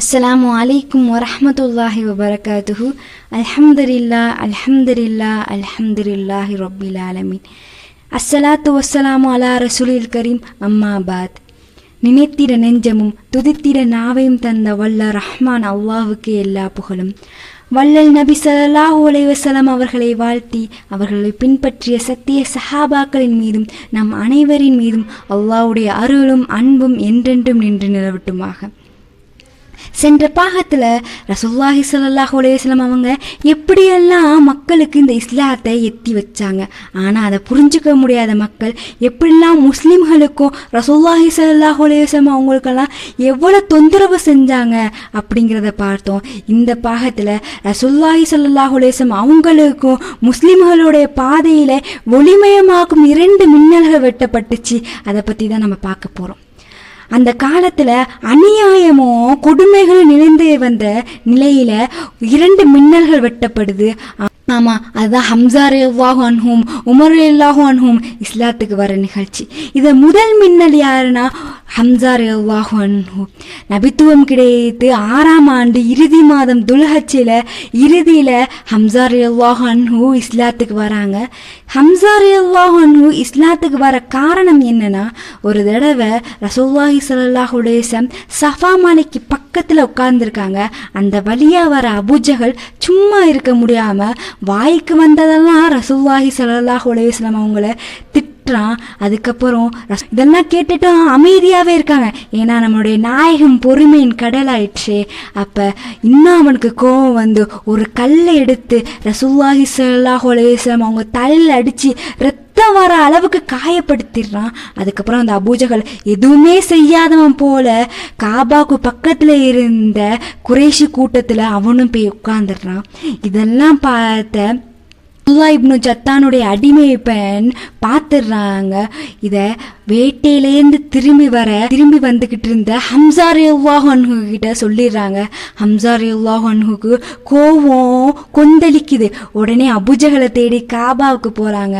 அஸ்ஸலாமு அலைக்கும் வரஹ்மத்துல்லாஹி வபரகாத்துஹு. அல்ஹம்துலில்லா அல்ஹம்துலில்லா அல்ஹம்துலில்லாஹி ரப்பில் ஆலமீன். அஸ்ஸலாத்து வஸ்ஸலாமு அலா ரசூலில் கரீம். அம்மா பாத். நினைத்திட நெஞ்சமும் துதித்திட நாவையும் தந்த வல்ல ரஹ்மான் அல்லாஹ்வுக்கு எல்லா புகழும். வள்ளல் நபி ஸல்லல்லாஹு அலைவசலம் அவர்களை வாழ்த்தி அவர்களை பின்பற்றிய சத்திய சஹாபாக்களின் மீதும் நம் அனைவரின் மீதும் அல்லாவுடைய அருளும் அன்பும் என்றென்றும் நின்று நிலவட்டுமாக. சென்ற பாகத்தில் ரசுல்லாஹி ஸல்லல்லாஹு அலைஹி அவங்க எப்படியெல்லாம் மக்களுக்கு இந்த இஸ்லாத்தை எத்தி வச்சாங்க. ஆனால் அதை புரிஞ்சுக்க முடியாத மக்கள் எப்படிலாம் முஸ்லீம்களுக்கும் ரசுல்லாஹி ஸல்லல்லாஹு அலைஹி அவங்களுக்கெல்லாம் எவ்வளோ தொந்தரவு செஞ்சாங்க அப்படிங்கிறத பார்த்தோம். இந்த பாகத்தில் ரசுல்லாஹி ஸல்லல்லாஹு அவங்களுக்கும் முஸ்லீம்களுடைய பாதையில் ஒளிமயமாக்கும் இரண்டு மின்னல்கள் வெட்டப்பட்டுச்சு. அதை பற்றி தான் நம்ம பார்க்க போகிறோம் அந்த காலத்தில் அநியாயமும் கொடுமைகளும் நிறைந்து வந்த நிலையில இரண்டு மின்னல்கள் வெட்டப்படுது. ஆமாம் ஆமா அதுதான் ஹம்சார் அல்லாஹு அன்ஹும் உமர் எல்லாஹு அன்ஹும் இஸ்லாத்துக்கு வர நிகழ்ச்சி. இதை முதல் மின்னல் யாருன்னா ஹம்சார் அல்லாஹு நபித்துவம் கிடைத்து ஆறாம் ஆண்டு இறுதி மாதம் துல்ஹச்சில இறுதியில் ஹம்சார் அல்லாஹு அன்ஹு இஸ்லாத்துக்கு வராங்க. ஹம்சார் அல்லாஹு அன்ஹு இஸ்லாத்துக்கு வர காரணம் என்னன்னா ஒரு தடவை ரசோல்லாஹி ஸல்லல்லாஹு அலைஹி சஃபா மாலைக்கு பக்கத்தில் உட்கார்ந்துருக்காங்க. அந்த வழியாக வர அபுஜகள் சும்மா இருக்க முடியாமல் வாய்க்கு வந்ததெல்லாம் ரசோல்லாஹி ஸல்லல்லாஹு அவங்கள திட்ட திட்டுறான் அதுக்கப்புறம் இதெல்லாம் கேட்டுட்டும் அமைதியாகவே இருக்காங்க. ஏன்னா நம்மளுடைய நாயகம் பொறுமையின் கடலாயிடுச்சே அப்போ இன்னும் அவனுக்கு கோவம் வந்து ஒரு கல்லை எடுத்து ரசூல்லாஹி சல்லாஹ் அலைஹி அவங்க தலையில அடிச்சு ரத்தம் வர அளவுக்கு காயப்படுத்திடுறான். அதுக்கப்புறம் அந்த அபூஜகள் எதுவுமே செய்யாதவன் போல காபாக்கு பக்கத்தில் இருந்த குறைஷி கூட்டத்தில் அவனும் போய் உட்காந்துடுறான் இதெல்லாம் பார்த்த அப்துல்லா இப்னு ஜத்தானுடைய அடிமை பெண் பார்த்துடுறாங்க. இத வேட்டையிலேருந்து திரும்பி வர திரும்பி வந்துகிட்டு இருந்த ஹம்சார் அன்ஹு கிட்ட சொல்லிடுறாங்க. ஹம்சார் அன்ஹுக்கு கோவம் கொந்தளிக்குது. உடனே அபுஜகளை தேடி காபாவுக்கு போறாங்க.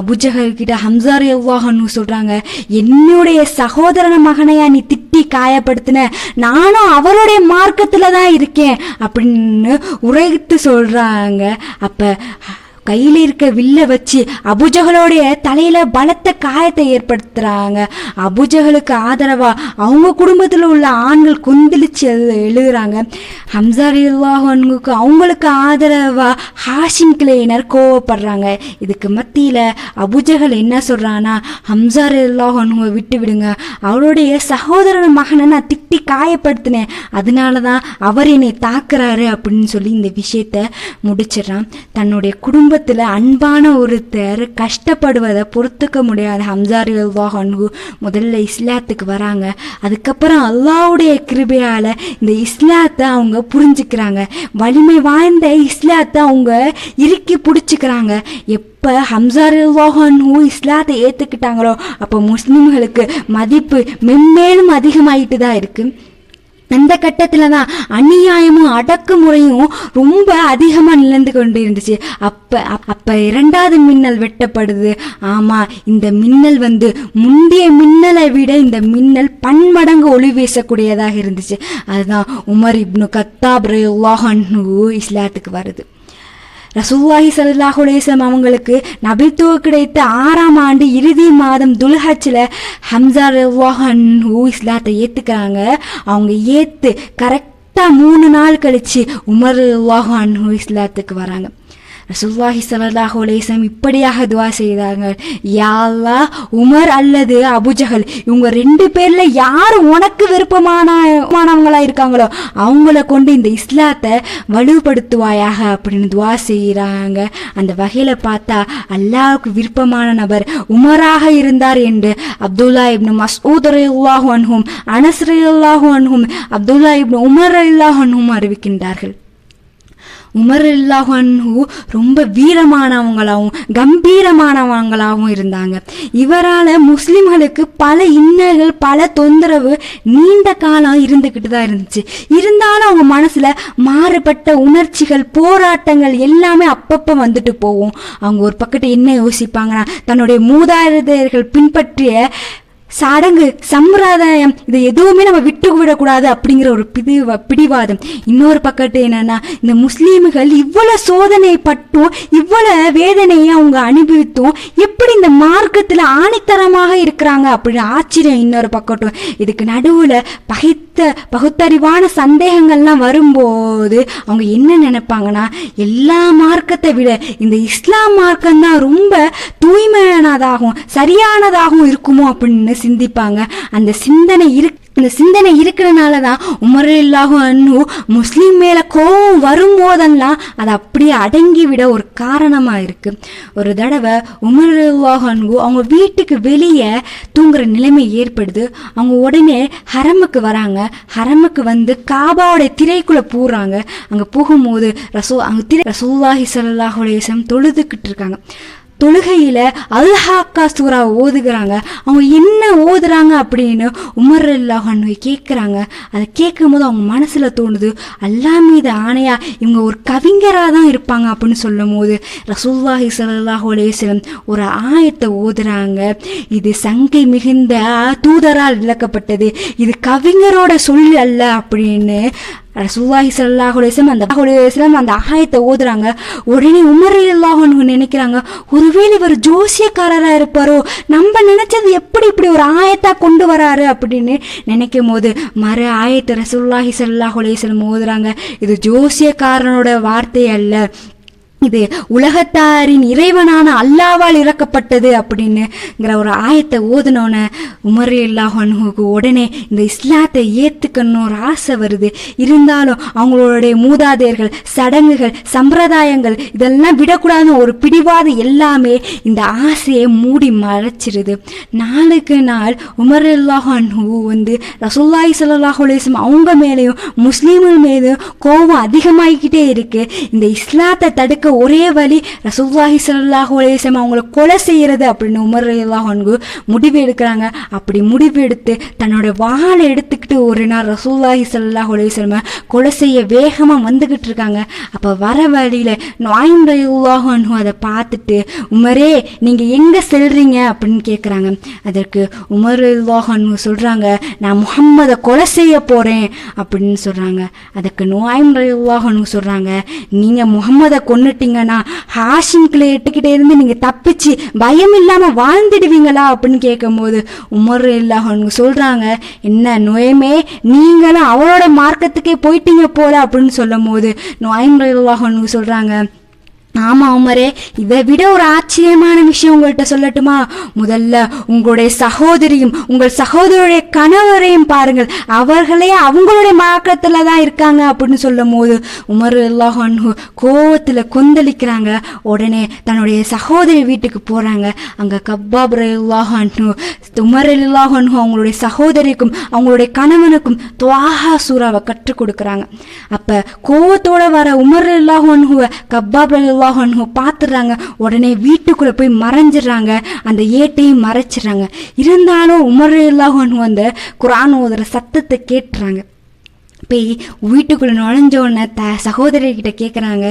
அபுஜகல் கிட்ட ஹம்சார் அன்ஹு சொல்றாங்க என்னுடைய சகோதரன மகனையா நீ திட்டி காயப்படுத்தின? நானும் அவருடைய மார்க்கத்துல தான் இருக்கேன். அப்படின்னு உரைத்து சொல்றாங்க. அப்ப கையில இருக்க வில்ல வச்சு அபுஜகளுடைய தலையில பலத்த காயத்தை ஏற்படுத்துறாங்க. அபுஜகளுக்கு ஆதரவா அவங்க குடும்பத்துல உள்ள ஆண்கள் கொந்தளிச்சு எழு- எழுதுறாங்க. ஹம்சார் அவங்களுக்கு ஆதரவா ஹாஷிம் கிளையினர் கோவப்படுறாங்க. இதுக்கு மத்தியில அபுஜகல் என்ன சொல்றானா ஹம்சார் அன்ஹுவை விட்டு விடுங்க. அவருடைய சகோதரன் மகனை நான் திட்டி காயப்படுத்தினேன். அதனால தான் அவர் என்னை தாக்குறாரு அப்படின்னு சொல்லி இந்த விஷயத்த முடிச்சிடுறான். தன்னுடைய குடும்பத்தில் அன்பான ஒருத்தர் கஷ்டப்படுவதை பொறுத்துக்க முடியாத ஹம்சார் அன்ஹு முதல்ல இஸ்லாத்துக்கு வராங்க. அதுக்கப்புறம் அல்லாவுடைய கிருபையால் இந்த இஸ்லாத்தை அவங்க புரிஞ்சுக்கிறாங்க. வலிமை வாய்ந்த இஸ்லாத்தை அவங்க இறுக்கி பிடிச்சிக்கிறாங்க. எப்போ ஹம்சார் அன்ஹு இஸ்லாத்தை ஏற்றுக்கிட்டாங்களோ அப்போ முஸ்லீம்களுக்கு மதிப்பு மென்மேலும் அதிகமாயிட்டு தான் இருக்கு. அந்த கட்டத்தில் தான் அநியாயமும் அடக்குமுறையும் ரொம்ப அதிகமாக நிலந்து கொண்டு இருந்துச்சு அப்போ அப்போ இரண்டாவது மின்னல் வெட்டப்படுது. ஆமாம் இந்த மின்னல் வந்து முந்தைய மின்னலை விட இந்த மின்னல் பன்மடங்கு ஒளி வீசக்கூடியதாக இருந்துச்சு. அதுதான் உமர் இப்னு கத்தாப் ரலியல்லாஹு இஸ்லாத்துக்கு வருது. ரசூல்லாஹி ஸல்லல்லாஹு அலைஹி அவங்களுக்கு நபித்துவம் கிடைத்த ஆறாம் ஆண்டு இறுதி மாதம் துல்ஹஜ்ல ஹம்சா ரலியல்லாஹு அன்ஹு இஸ்லாத்தை ஏற்றுக்கிறாங்க அவங்க ஏற்று கரெக்டாக மூணு நாள் கழித்து உமர் ரலியல்லாஹு அன்ஹு இஸ்லாத்துக்கு வராங்க. ரசுல்லாஹி சல்லாஹ் அலைஹி இப்படியாக துவா செய்தாங்க யாழ்லா உமர் அல்லது அபுஜகல் இவங்க ரெண்டு பேர்ல யார் உனக்கு விருப்பமானவங்களா இருக்காங்களோ அவங்கள கொண்டு இந்த இஸ்லாத்தை வலுப்படுத்துவாயாக அப்படின்னு துவா செய்கிறாங்க. அந்த வகையில் பார்த்தா அல்லாவுக்கு விருப்பமான நபர் உமராக இருந்தார் என்று அப்துல்லா இப்னு மசூத் அல்லாஹு அன்ஹும் அனஸ் ரலியல்லாஹு அன்ஹும் அப்துல்லா இப்னு உமர் அல்லாஹு அன்ஹும் அறிவிக்கின்றார்கள். உமர் அல்லாஹ் ரொம்ப வீரமானவங்களாகவும் கம்பீரமானவங்களாகவும் இருந்தாங்க. இவரால் முஸ்லிம்களுக்கு பல இன்னல்கள் பல தொந்தரவு நீண்ட காலம் இருந்துக்கிட்டு தான் இருந்துச்சு. இருந்தாலும் அவங்க மனசில் மாறுபட்ட உணர்ச்சிகள் போராட்டங்கள் எல்லாமே அப்பப்போ வந்துட்டு போகும். அவங்க ஒரு பக்கத்து என்ன யோசிப்பாங்கன்னா தன்னுடைய மூதாதையர்கள் பின்பற்றிய சடங்கு சம்பிரதாயம் இதை எதுவுமே நம்ம விட்டு விடக்கூடாது அப்படிங்கிற ஒரு பிடி பிடிவாதம். இன்னொரு பக்கத்து என்னன்னா இந்த முஸ்லீம்கள் இவ்வளவு சோதனை பட்டும் இவ்வளவு வேதனையை அவங்க அனுபவித்தும் எப்படி இந்த மார்க்கத்துல ஆணித்தரமாக இருக்கிறாங்க அப்படின்னு ஆச்சரியம் இன்னொரு பக்கட்டும் இதுக்கு நடுவுல பகைத்த பகுத்தறிவான சந்தேகங்கள்லாம் வரும்போது அவங்க என்ன நினைப்பாங்கன்னா எல்லா மார்க்கத்தை விட இந்த இஸ்லாம் மார்க்கம் தான் ரொம்ப தூய்மையானதாகவும் சரியானதாகவும் இருக்குமோ அப்படின்னு சிந்திப்பாங்க. அந்த சிந்தனை இருக்கு இந்த சிந்தனை இருக்கிறனால தான் உமரில்லாகும் அன்னு முஸ்லீம் மேலே கோவம் வரும்போதெல்லாம் அது அப்படியே அடங்கி விட ஒரு காரணமா இருக்கு. ஒரு தடவை உமரில்லாக அன்பு அவங்க வீட்டுக்கு வெளியே தூங்குற நிலைமை ஏற்படுது. அவங்க உடனே ஹரமுக்கு வராங்க. ஹரமுக்கு வந்து காபாவோட திரைக்குள்ளே பூறாங்க. அங்கே போகும்போது ரசோ அங்கே திரை ரசூல்லாஹி ஸல்லல்லாஹு அலைஹி இருக்காங்க. தொழுகையில் அல்ஹாக்கா சூரா ஓதுகிறாங்க. அவங்க என்ன ஓதுறாங்க அப்படின்னு உமர் அல்லாஹன்னு கேட்குறாங்க அதை கேட்கும் போது அவங்க மனசில் தோணுது அல்லா மீது ஆணையா இவங்க ஒரு கவிஞராக தான் இருப்பாங்க அப்படின்னு சொல்லும் போது ரசூல்லாஹி சல்லாஹூ அலைஹி ஒரு ஆயத்தை ஓதுறாங்க. இது சங்கை மிகுந்த தூதரால் விளக்கப்பட்டது. இது கவிஞரோட சொல் அல்ல அப்படின்னு ரசூல்லாஹி ஸல்லல்லாஹு அலைஹி அந்த வஸல்லம் அந்த ஆயத்தை ஓதுறாங்க. உடனே உமர் அல்லாஹ்னு நினைக்கிறாங்க ஒருவேளை இவர் ஜோசியக்காரரா இருப்பாரோ? நம்ம நினைச்சது எப்படி இப்படி ஒரு ஆயத்தா கொண்டு வராரு? அப்படின்னு நினைக்கும் போது மறு ஆயத்தை ரசூல்லாஹி ஸல்லல்லாஹு அலைஹி ஓதுறாங்க. இது ஜோசியக்காரனோட வார்த்தை அல்ல. இது உலகத்தாரின் இறைவனான அல்லாவால் இறக்கப்பட்டது அப்படின்னுங்கிற ஒரு ஆயத்தை ஓதுனோன்னு உமர் அல்லாஹனுக்கு உடனே இந்த இஸ்லாத்தை ஏத்துக்கணும் ஒரு ஆசை வருது. இருந்தாலும் அவங்களுடைய மூதாதையர்கள் சடங்குகள் சம்பிரதாயங்கள் இதெல்லாம் விடக்கூடாதுன்னு ஒரு பிடிவாது எல்லாமே இந்த ஆசையை மூடி மறைச்சிருது. நாளுக்கு நாள் உமர் அல்லாஹு வந்து ரசூல்லாய் சல்லாஹ் அவங்க மேலேயும் முஸ்லீம்கள் மேலேயும் கோபம் அதிகமாகிக்கிட்டே இருக்கு. இந்த இஸ்லாத்தை தடுக்க ஒரே வழி ரசூல்லாஹி ஸல்லல்லாஹு அலேசம் அவங்கள கொலை செய்யறது அப்படின்னு உமர் அல்லாஹன்கு முடிவு எடுக்கிறாங்க. அப்படி முடிவு எடுத்து தன்னோட வாழை எடுத்துக்கிட்டு ஒரு நாள் ரசூல்லாஹி ஸல்லல்லாஹு அலைஹி கொலை செய்ய வேகமாக வந்துகிட்டு இருக்காங்க. அப்போ வர வழியில நாயும் ரலியல்லாஹு அதை பார்த்துட்டு உமரே நீங்க எங்கே செல்றீங்க? அப்படின்னு கேட்குறாங்க அதற்கு உமர் அல்லாஹன்ஹு சொல்கிறாங்க சொல்றாங்க நான் முகம்மதை கொலை செய்ய போறேன். அப்படின்னு சொல்றாங்க. அதுக்கு நோயம் ரலியல்லாஹு சொல்கிறாங்க சொல்றாங்க நீங்க முகம்மதை கொன்னுட்டீங்கன்னா ஹாஷிம் எட்டுக்கிட்டே இருந்து நீங்க தப்பிச்சு பயம் இல்லாம வாழ்ந்துடுவீங்களா அப்படின்னு கேட்கும்போது உமர் இல்லாஹன்னு சொல்றாங்க என்ன நோயமே நீங்களும் அவரோட மார்க்கத்துக்கே போயிட்டீங்க போல அப்படின்னு சொல்லும் போது நோயம் சொல்கிறாங்க ஆமாம் உமரே இதை விட ஒரு ஆச்சரியமான விஷயம் உங்கள்கிட்ட சொல்லட்டுமா? முதல்ல உங்களுடைய சகோதரியும் உங்கள் சகோதரருடைய கணவரையும் பாருங்கள். அவர்களே அவங்களுடைய மாக்கத்தில் தான் இருக்காங்க அப்படின்னு சொல்லும் போது உமர் அல்லாஹ் கோவத்தில் கொந்தளிக்கிறாங்க. உடனே தன்னுடைய சகோதரி வீட்டுக்கு போகிறாங்க அங்கே கப்பாப் அல்லாஹ் அன்ஹு உமர் அல்லாஹ் அன்ஹு அவங்களுடைய சகோதரிக்கும் அவங்களுடைய கணவனுக்கும் துவாஹா சூறாவை கற்றுக் கொடுக்குறாங்க. அப்போ கோவத்தோட வர உமர் அல்லாஹ் அன்ஹுவை கப்பாப் ரல்லா அன்ஹு பார்த்துடுறாங்க. உடனே வீட்டுக்குள்ளே போய் மறைஞ்சிடுறாங்க. அந்த ஏட்டையும் மறைச்சிடுறாங்க. இருந்தாலும் உமர் இல்லாஹன் அந்த குரான் ஓதுற சத்தத்தை கேட்டுறாங்க. போய் வீட்டுக்குள்ள நுழைஞ்ச உடனே த சகோதரிகிட்ட கேட்குறாங்க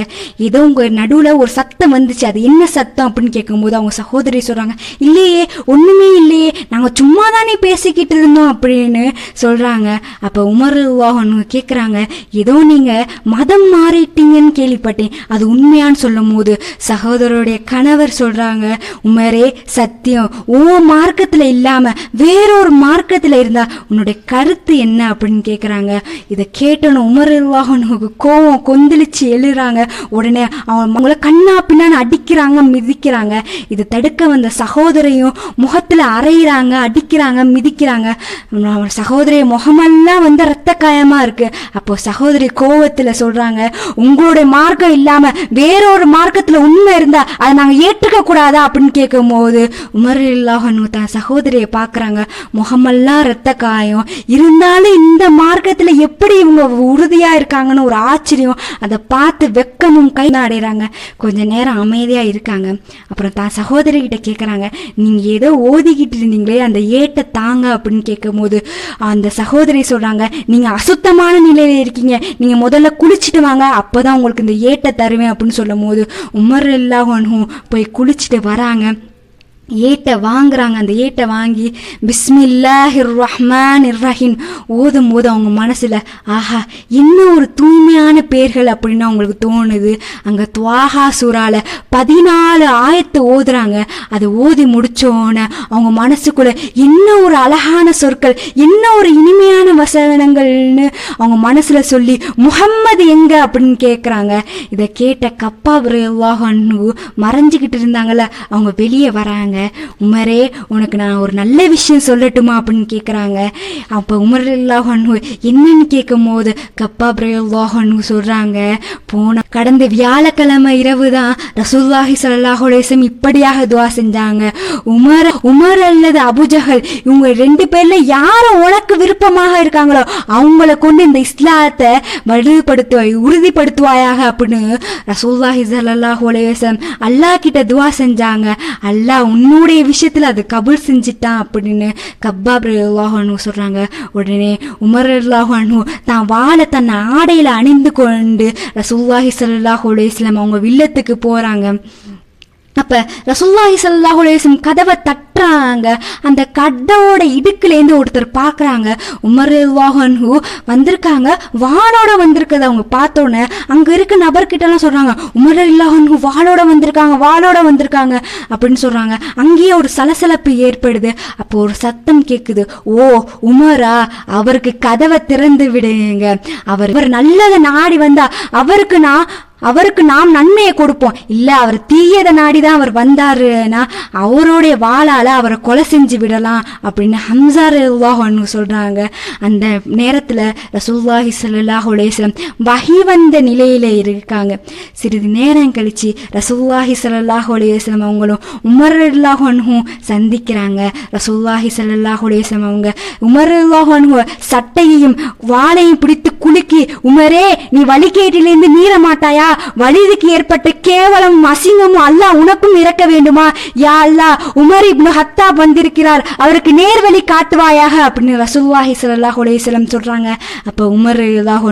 ஏதோ உங்கள் நடுவில் ஒரு சத்தம் வந்துச்சு. அது என்ன சத்தம் அப்படின்னு கேட்கும்போது அவங்க சகோதரி சொல்கிறாங்க இல்லையே ஒன்றுமே இல்லையே. நாங்கள் சும்மா தானே பேசிக்கிட்டு இருந்தோம் அப்படின்னு சொல்கிறாங்க அப்போ உமர் கேட்குறாங்க ஏதோ நீங்கள் மதம் மாறிட்டீங்கன்னு கேள்விப்பட்டேன். அது உண்மையான்னு சொல்லும் போது சகோதரருடைய கணவர் சொல்கிறாங்க உமரே சத்தியம். ஓ மார்க்கத்தில் இல்லாமல் வேறொரு மார்க்கத்தில் இருந்தால் உன்னுடைய கருத்து என்ன? அப்படின்னு கேட்குறாங்க இதை கேட்டோன்னு உமர் கோவம் கொந்தளிச்சு எழுறாங்க. உடனே அவங்க அவங்கள கண்ணா பின்னான்னு அடிக்கிறாங்க மிதிக்கிறாங்க. இதை தடுக்க வந்த சகோதரையும் முகத்துல அரையிறாங்க அடிக்கிறாங்க மிதிக்கிறாங்க. அவன் சகோதரிய முகமெல்லாம் வந்து ரத்த காயமா இருக்கு. அப்போ சகோதரி கோவத்துல சொல்றாங்க உங்களுடைய மார்க்கம் இல்லாம வேறொரு மார்க்கத்துல உண்மை இருந்தா அதை நாங்க ஏற்றுக்க கூடாதா? அப்படின்னு கேட்கும்போது உமர் இல்லாஹனு தன் சகோதரியை பார்க்குறாங்க. முகமெல்லாம் ரத்த காயம். இருந்தாலும் இந்த மார்க்கத்துல எப்படி இவங்க உறுதியா இருக்காங்கன்னு ஒரு ஆச்சரியம். அதை பார்த்து வெக்கமும் கை அடைகிறாங்க கொஞ்ச நேரம் அமைதியா இருக்காங்க. அப்புறம் தான் சகோதரி கிட்ட கேட்குறாங்க நீங்க ஏதோ ஓதிக்கிட்டு இருந்தீங்களே அந்த ஏட்டை தாங்க அப்படின்னு கேட்கும்போது அந்த சகோதரி சொல்றாங்க நீங்க அசுத்தமான நிலையில இருக்கீங்க. நீங்க முதல்ல குளிச்சுட்டு வாங்க. அப்பதான் உங்களுக்கு இந்த ஏட்டை தருவேன் அப்படின்னு சொல்லும் போது உமர் எல்லா போய் குளிச்சுட்டு வராங்க. ஏட்டை வாங்குறாங்க. அந்த ஏட்டை வாங்கி பிஸ்மில்லாஹிர் ரஹ்மான் ரஹீம் ஓதும் போது அவங்க மனசில் ஆஹா இன்னும் ஒரு தூய்மையான பேர்கள் அப்படின்னு அவங்களுக்கு தோணுது? அங்கே துவாஹா சூறால பதினாலு ஆயத்தை ஓதுறாங்க அதை ஓதி முடித்தோன்னே அவங்க மனசுக்குள்ள என்ன ஒரு அழகான சொற்கள் என்ன ஒரு இனிமையான வசனங்கள்னு அவங்க மனசில் சொல்லி முகம்மது எங்க? அப்படின்னு கேட்குறாங்க இதை கேட்ட கப்பா விரைவாக மறைஞ்சுக்கிட்டு இருந்தாங்கல்ல அவங்க வெளியே வராங்க. உமரே உனக்கு நான் ஒரு நல்ல விஷயம் சொல்லட்டுமா அப்படின்னு கேட்குறாங்க அப்போ உமர் அல்லாஹு என்னன்னு கேட்கும் போது கப்பா பிரயோல்லாஹன்னு சொல்றாங்க போன கடந்த வியாழக்கிழமை இரவு தான் ரசூல்லாஹி சல்லாஹுலேசம் இப்படியாக துவா செஞ்சாங்க. உமர் உமர் அல்லது அபுஜஹல் இவங்க ரெண்டு பேர்ல யாரை உனக்கு விருப்பமாக இருக்காங்களோ அவங்கள கொண்டு இந்த இஸ்லாத்தை வலுப்படுத்துவாய் உறுதிப்படுத்துவாயாக அப்படின்னு ரசூல்லாஹி சல்லாஹுலேசம் அல்லாஹ் கிட்ட துவா செஞ்சாங்க. அல்லாஹ் என்னுடைய விஷயத்துல அது கபூல் செஞ்சிட்டான் அப்படின்னு கப்பாப் அல்லாஹு சொல்றாங்க. உடனே உமர் அல்லாஹு தான் வாழை தன் ஆடையில அணிந்து கொண்டு ரசூல்லாஹி சல்லாஹ் அலைஹி அவங்க வில்லத்துக்கு போறாங்க. அப்போ ரசுல்லாஹி ஸல்லல்லாஹு கதவை தட்டுறாங்க. அந்த கதவோட இடுக்குலேருந்து ஒருத்தர் பார்க்குறாங்க உமர் அன்ஹு வந்திருக்காங்க. வாளோட வந்திருக்கத அவங்க பார்த்தோன்னே அங்கே இருக்க நபர்கிட்டலாம் சொல்கிறாங்க சொல்றாங்க உமர் அன்ஹு வாளோட வந்திருக்காங்க வாளோட வந்திருக்காங்க அப்படின்னு சொல்றாங்க. அங்கேயே ஒரு சலசலப்பு ஏற்படுது. அப்போ ஒரு சத்தம் கேட்குது ஓ உமரா அவருக்கு கதவை திறந்து விடுங்க. அவர் இவர் நல்லதை நாடி வந்தா அவருக்கு நான் அவருக்கு நாம் நன்மையை கொடுப்போம். இல்ல அவர் தீயதை நாடிதான் அவர் வந்தாருன்னா அவருடைய வாளால அவரை கொலை செஞ்சு விடலாம் அப்படின்னு ஹம்சார் அல்லாஹ்னு சொல்றாங்க. அந்த நேரத்துல ரசூல்லாஹி ஸல்லல்லாஹு அலைஹி வஸல்லம் வந்த நிலையில இருக்காங்க. சிறிது நேரம் கழிச்சு ரசூல்லாஹி ஸல்லல்லாஹு அவங்களும் உமர் அல்லாஹனும் சந்திக்கிறாங்க. ரசூல்லாஹி ஸல்லல்லாஹு அவங்க உமர் அல்லாஹனு சட்டையையும் வாளையும் பிடித்து குலுக்கி உமரே நீ வழிகேட்டிலேருந்து மீற மாட்டாயா வலிதுக்கு ஏற்பட்ட கேவலம் அசிங்கமும் அல்லாஹ் உனக்கும் இறக்க வேண்டுமா? யா அல்லாஹ் உமர் இப்னு ஹத்தா வந்திருக்கிறார். அவருக்கு நேர்வழி காட்டுவாயாக அப்படின்னு ரசூல்லாஹி ஸல்லல்லாஹு உலேசலம் சொல்றாங்க. அப்ப உமர் ரலியல்லாஹு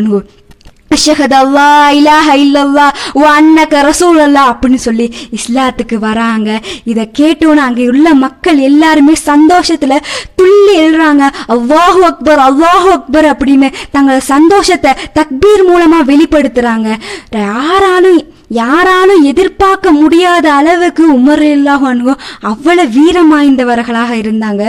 அஷஹத் அல்லா இலாஹ இல்லல்லா ஓ அன்னக ரசூல் அல்லா அப்படின்னு சொல்லி இஸ்லாத்துக்கு வராங்க. இதை கேட்டோன்னு அங்கே உள்ள மக்கள் எல்லாருமே சந்தோஷத்தில் துள்ளி எழுறாங்க. அவ்வாஹு அக்பர் அவ்வாஹு அக்பர் அப்படின்னு தங்கள் சந்தோஷத்தை தக்பீர் மூலமாக வெளிப்படுத்துகிறாங்க யாராலும் யாராலும் எதிர்பார்க்க முடியாத அளவுக்கு உமர் இல்லாஹு அவ்வளோ வீரம் வாய்ந்தவர்களாக இருந்தாங்க.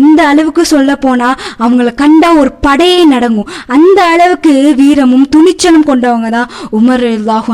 எந்த அளவுக்கு சொல்ல போனால் அவங்கள கண்டா ஒரு படையே நடங்கும். அந்த அளவுக்கு வீரமும் துணிச்சலும் கொண்டவங்க தான் உமர் இல்லாஹு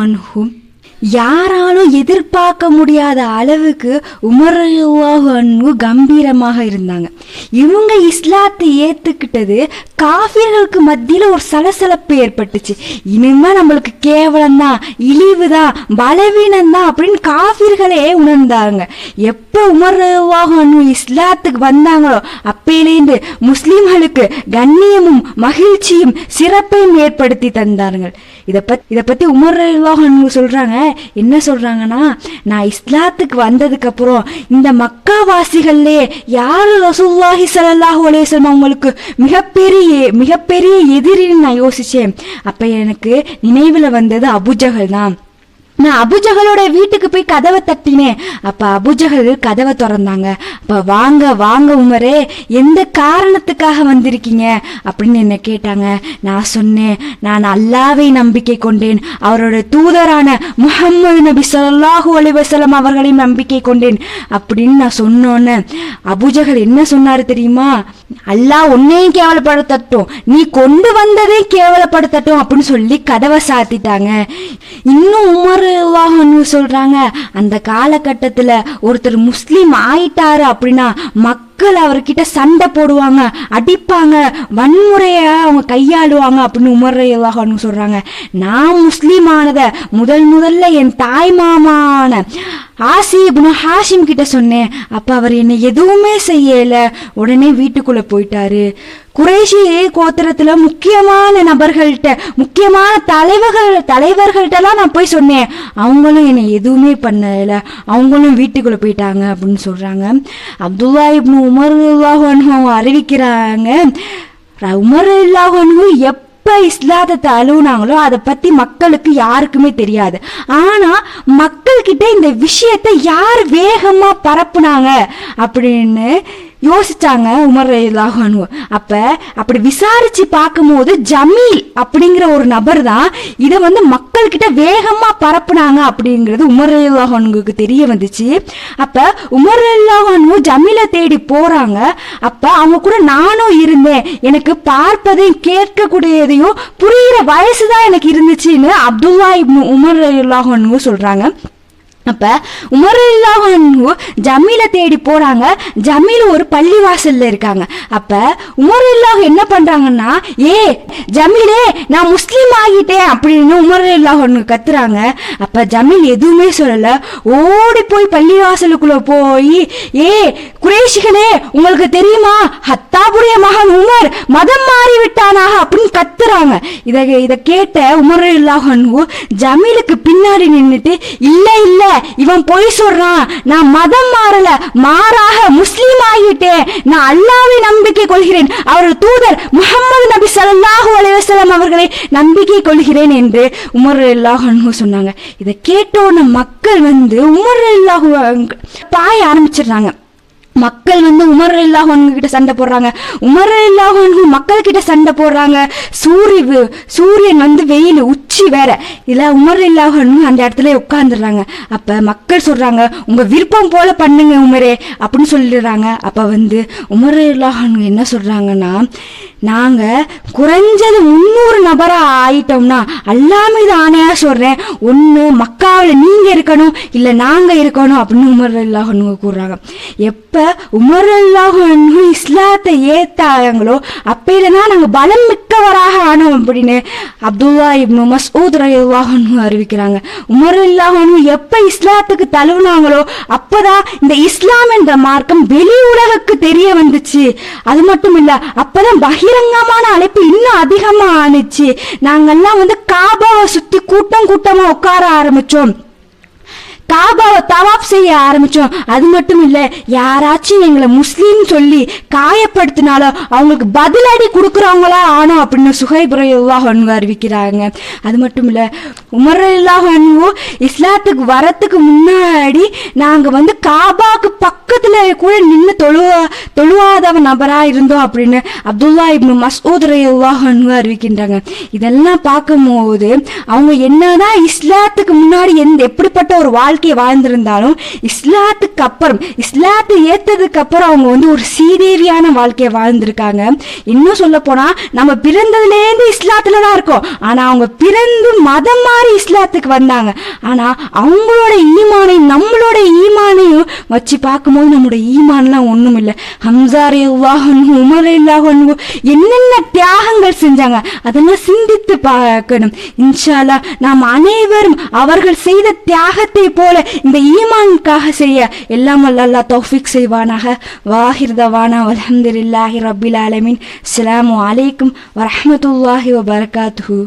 யாராலும் எதிர்பார்க்க முடியாத அளவுக்கு உமரல்லாஹு கம்பீரமாக இருந்தாங்க. இவங்க இஸ்லாத்தை ஏத்துக்கிட்டது காஃபியர்களுக்கு மத்தியில ஒரு சலசலப்பு ஏற்பட்டுச்சு. இனிமே நம்மளுக்கு கேவலம் தான் இழிவு தான் பலவீனம் தான் அப்படின்னு காஃபிர்களே உணர்ந்தாங்க. எப்போ அன்பு இஸ்லாத்துக்கு வந்தாங்களோ அப்பையிலேருந்து முஸ்லீம்களுக்கு கண்ணியமும் மகிழ்ச்சியும் சிறப்பையும் ஏற்படுத்தி தந்தார்கள். இதை பத் இதை பத்தி உமர் அன்பு சொல்றாங்க என்ன சொல்றாங்கன்னா நான் இஸ்லாத்துக்கு வந்ததுக்கு அப்புறம் இந்த மக்காவாசிகள்லே யாரு ரசூல்லாஹி ஸல்லல்லாஹு அலைஹி அவங்களுக்கு மிகப்பெரிய மிகப்பெரிய எதிரின்னு நான் யோசிச்சேன். அப்ப எனக்கு நினைவுல வந்தது அபுஜகல் தான். நான் அபுஜஹலோட வீட்டுக்கு போய் கதவை தட்டினேன். அப்ப அபுஜஹல் கதவை திறந்தாங்க. அப்ப வாங்க வாங்க உமரே எந்த காரணத்துக்காக வந்திருக்கீங்க? அப்படின்னு என்ன கேட்டாங்க. நான் சொன்னேன் நான் அல்லாவை நம்பிக்கை கொண்டேன். அவரோட தூதரான முகம்மது நபி சொல்லாஹு அலிவசலம் அவர்களையும் நம்பிக்கை கொண்டேன். அப்படின்னு நான் சொன்னோன்னு அபுஜஹல் என்ன சொன்னாரு தெரியுமா? அல்லாஹ் உன்னையும் கேவலப்படுத்தட்டும் நீ கொண்டு வந்ததே கேவலப்படுத்தட்டும் அப்படின்னு சொல்லி கதவை சாத்திட்டாங்க. இன்னும் உமர் அல்லாஹ்னு சொல்றாங்க. அந்த காலகட்டத்துல ஒருத்தர் முஸ்லீம் ஆயிட்டாரு அப்படின்னா மக்கள் அவர்கிட்ட சண்டை போடுவாங்க அடிப்பாங்க வன்முறைய அவங்க கையாளுவாங்க அப்படின்னு உமர் அல்லாஹ்னு சொல்றாங்க. நான் முஸ்லீம் ஆனதை முதல் முதல்ல என் தாய் மாமான ஆசி இப்னு ஹாஷிம் கிட்ட சொன்னேன். அப்ப அவர் என்னை எதுவுமே செய்யல. உடனே வீட்டுக்குள்ள போயிட்டாரு. குறைஷி கோத்திரத்துல முக்கியமான நபர்கள்ட்ட முக்கியமான தலைவர்கள் தலைவர்கள்ட்டலாம் நான் போய் சொன்னேன். அவங்களும் என்னை எதுவுமே பண்ணல. அவங்களும் வீட்டுக்குள்ள போயிட்டாங்க அப்படின்னு சொல்றாங்க. அப்துல்லா இப்னு உமர் அல்லாஹு அறிவிக்கிறாங்க உமர் அல்லாஹு அன்ஹு எப்ப இஸ்லாதத்தை அழுவுனாங்களோ அதை பத்தி மக்களுக்கு யாருக்குமே தெரியாது. ஆனா மக்கள்கிட்ட இந்த விஷயத்தை யார் வேகமா பரப்புனாங்க அப்படின்னு யோசிச்சாங்க உமர் ரலியல்லாஹு அப்போ அப்படி விசாரிச்சு பார்க்கும்போது ஜமீல் அப்படிங்கிற ஒரு நபர் தான் இதை வந்து மக்கள் வேகமாக பரப்புனாங்க அப்படிங்கிறது உமர் ரலியல்லாஹு தெரிய வந்துச்சு. அப்போ உமர் ரலியல்லாஹு ஜமீலை தேடி போகிறாங்க அப்போ அவங்க கூட நானும் இருந்தேன். எனக்கு பார்ப்பதையும் கேட்கக்கூடியதையும் புரிகிற வயசு தான் எனக்கு இருந்துச்சுன்னு அப்துல்லா இப்னு உமர் ரலியல்லாஹு சொல்கிறாங்க அப்ப உமர் ஜமீல தேடி போறாங்க. ஜமீல் ஒரு பள்ளிவாசல்ல இருக்காங்க. அப்ப உமர் என்ன பண்றாங்கன்னா ஏ ஜமீலே நான் முஸ்லீம் ஆகிட்டேன் அப்படின்னு உமர் கத்துறாங்க. அப்ப ஜமீல் எதுவுமே சொல்லல. ஓடி போய் பள்ளிவாசலுக்குள்ள போய் ஏ குரேஷிகளே உங்களுக்கு தெரியுமா? ஹத்தாபுடைய மகன் உமர் மதம் மாறி விட்டானாக அப்படின்னு கத்துறாங்க. இதை இதை கேட்ட உமர் ரலியல்லாஹு ஜமீலுக்கு பின்னாடி நின்றுட்டு இல்ல இல்ல இவன் பொய் சொல்றான். நான் மதம் மாறல மாறாக முஸ்லீம் ஆகிட்டேன் நான் அல்லாவை நம்பிக்கை கொள்கிறேன். அவர் தூதர் முகமது நபி ஸல்லல்லாஹு அலைவசலம் அவர்களை நம்பிக்கை கொள்கிறேன் என்று உமர் அல்லாஹ் சொன்னாங்க. இதை கேட்டோன்னு மக்கள் வந்து உமர் இல்லாஹு பாய ஆரம்பிச்சிடுறாங்க. மக்கள் வந்து உமர் இல்லாஹ் கிட்ட சண்டை போடுறாங்க. உமர் இல்லாஹ் மக்கள் கிட்ட சண்டை போடுறாங்க. சூரிய சூரியன் வந்து வெயில் உச்சி வேற. இல்ல உமர் இல்லாஹன் அந்த இடத்துல உட்காந்துடுறாங்க அப்ப மக்கள் சொல்றாங்க உங்க விருப்பம் போல பண்ணுங்க உமரே அப்படின்னு சொல்லிடுறாங்க. அப்ப வந்து உமர் இல்லாஹன் என்ன சொல்றாங்கன்னா நாங்க குறைஞ்சது முந்நூறு நபரா ஆயிட்டோம்னா அல்லாம இது ஆணையா சொல்றேன். ஒன்று மக்காவில் நீங்க இருக்கணும் இல்ல நாங்க இருக்கணும் அப்படின்னு உமர் அல்லாஹனுங்க கூறுறாங்க. எப்ப உமர் அல்லாஹன் இஸ்லாத்தை ஏத்தாங்களோ அப்பையிலதான் நாங்க பலம் நல்லவராக ஆனோம் அப்படின்னு அப்துல்லா இப்னு மசூத் ரலியல்லாஹு அறிவிக்கிறாங்க. உமர் இல்லாஹனு எப்ப இஸ்லாத்துக்கு தழுவுனாங்களோ அப்பதான் இந்த இஸ்லாம் என்ற மார்க்கம் வெளி உலகுக்கு தெரிய வந்துச்சு. அது மட்டும் இல்ல அப்பதான் பகிரங்கமான அழைப்பு இன்னும் அதிகமா ஆணுச்சு நாங்கெல்லாம் வந்து காபாவை சுத்தி கூட்டம் கூட்டமா உட்கார ஆரம்பிச்சோம். காபாவை தவாப் செய்ய ஆரம்பிச்சோம். அது மட்டும் இல்ல யாராச்சும் எங்களை முஸ்லீம் சொல்லி காயப்படுத்தினாலோ அவங்களுக்கு பதிலடி கொடுக்குறவங்களா ஆனோம் அப்படின்னு சுகைபுரையுல்லாஹ் அன்பு அறிவிக்கிறாங்க. அது மட்டும் இல்ல உமரல்லாஹ் அன்பு இஸ்லாத்துக்கு வரத்துக்கு முன்னாடி நாங்க வந்து காபாக்கு பக்கத்துல கூட நின்று தொழுவா தொழுவாதவ நபரா இருந்தோம் அப்படின்னு அப்துல்லா இப்னு மசூத் ரலியல்லாஹு அறிவிக்கின்றாங்க. இதெல்லாம் பார்க்கும்போது அவங்க என்னதான் இஸ்லாத்துக்கு முன்னாடி எந்த எப்படிப்பட்ட ஒரு வாழ்க்கை வாழ்க்கையை வாழ்ந்திருந்தாலும் இஸ்லாத்துக்கு அப்புறம் இஸ்லாத்தை ஏத்ததுக்கு அப்புறம் அவங்க வந்து ஒரு சீதேவியான வாழ்க்கையை வாழ்ந்திருக்காங்க. இன்னும் சொல்ல போனா நம்ம பிறந்ததுலேருந்து இஸ்லாத்துல தான் இருக்கோம். ஆனா அவங்க பிறந்து மதம் மாறி இஸ்லாத்துக்கு வந்தாங்க. ஆனா அவங்களோட ஈமானையும் நம்மளோட ஈமானையும் வச்சு பார்க்கும்போது நம்மளோட ஈமான்லாம் ஒண்ணும் இல்லை ஹம்சார் இல்லாஹன்ஹு உமர் இல்லாஹன்ஹு என்னென்ன தியாகங்கள் செஞ்சாங்க அதெல்லாம் சிந்தித்து பார்க்கணும். இன்ஷாலா நாம் அனைவரும் அவர்கள் செய்த தியாகத்தை போல் இந்த ஈமானுக்காக செய்ய எல்லாம் அல்லா தௌஃபிக் செய்வானாக. வாஹிர் தவானா ரபில் ரப்பில் ஆலமீன். அஸ்ஸலாமு அலைக்கும் வரஹ்மத்துல்லாஹி வபரகாத்துஹு.